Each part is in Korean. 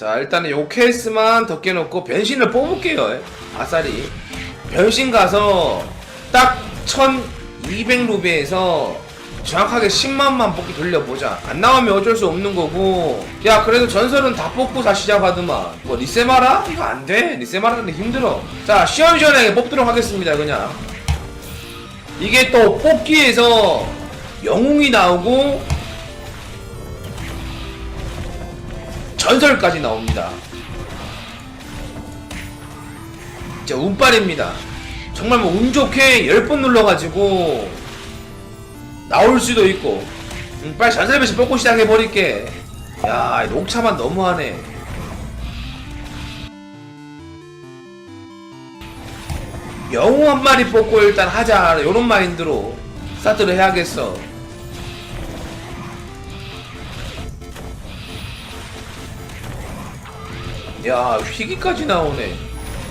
자 일단은 요 케이스만 더 깨놓고 변신을 뽑을게요. 아싸리. 변신 가서 딱 1200루비에서 정확하게 10만만 뽑기 돌려보자. 안 나오면 어쩔 수 없는 거고. 야 그래도 전설은 다 뽑고 다시 시작하더만 뭐 리세마라? 이거 안돼. 리세마라는 힘들어. 자 시원시원하게 뽑도록 하겠습니다 그냥. 이게 또 뽑기에서 영웅이 나오고 전설까지 나옵니다. 진짜 운빨입니다. 정말 뭐 운 좋게 10번 눌러가지고 나올 수도 있고 음, 빨리 전설 배치 뽑고 시작해버릴게 야 녹차만 너무하네 영웅 한 마리 뽑고 일단 하자 요런 마인드로 스타트를 해야겠어 야 휘기까지 나오네.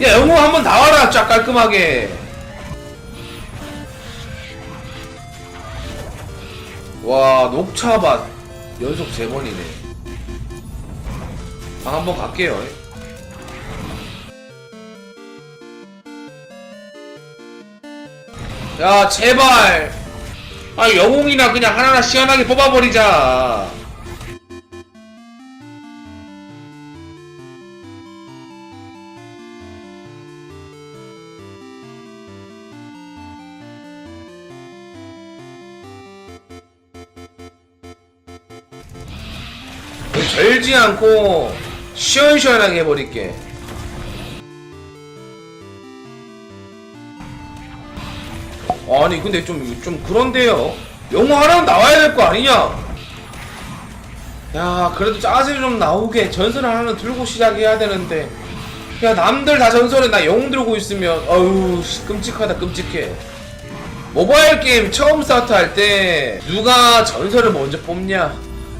야 영웅 한번 나와라 쫙 깔끔하게. 와 녹차밭. 연속 세 번이네. 방 한번 갈게요. 야 제발. 아 영웅이나 그냥 하나하나 시원하게 뽑아버리자 절지 않고 시원시원하게 해버릴게. 아니 근데 좀, 좀 그런데요. 영웅 하나 나와야 될 거 아니냐? 야 그래도 짜증 좀 나오게 전설 하나는 들고 시작해야 되는데. 야 남들 다 전설에 나 영웅 들고 있으면 어우 씨, 끔찍하다 끔찍해. 모바일 게임 처음 스타트 할 때 누가 전설을 먼저 뽑냐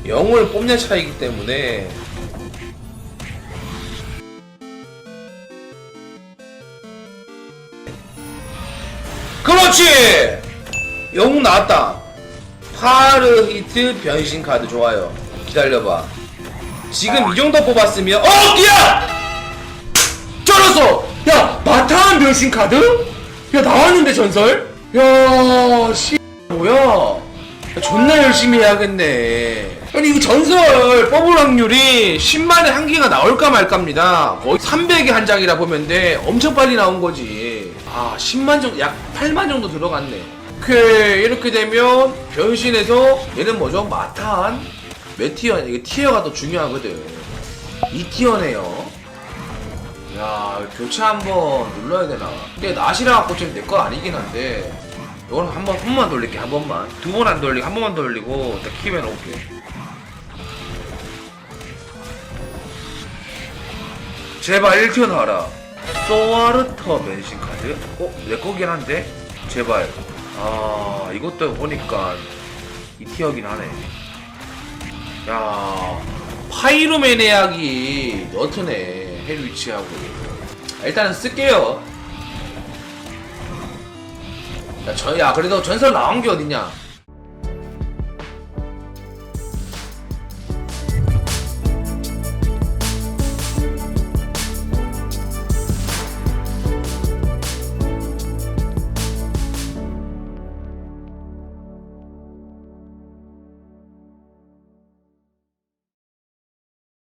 영웅을 뽑냐 차이기 때문에. 그렇지! 영웅 나왔다. 파르히트 변신 카드 좋아요. 기다려봐. 지금 이 정도 뽑았으면 어 끼야! 쩔었어! 야 마타한 변신 카드? 야 나왔는데 전설? 야 씨 뭐야 야, 존나 열심히 해야겠네. 아니 이거 전설 뽑을 확률이 10만에 한 개가 나올까 말까입니다. 거의 300에 한 장이라 보면 돼. 엄청 빨리 나온 거지. 아 10만 정도 약 8만 정도 들어갔네. 오케이 이렇게 되면 변신해서 얘는 뭐죠? 마탄 몇 티어 이게 티어가 더 중요하거든. 2티어네요. 야 교체 한번 눌러야 되나? 근데 낫이라 갖고 지금 내 거 아니긴 한데 이건 한번 한 번만 돌릴게 한 번만. 두 번 안 돌리고 한 번만 돌리고 딱 킵해 놓을게 제발 1티어 나와라. 소아르터 변신 카드? 어? 내 거긴 한데? 제발. 아 이것도 보니까 2티어긴 하네. 야 파이로메네약이 너트네 헬 위치하고. 일단은 쓸게요 야, 저, 야 그래도 전설 나온 게 어딨냐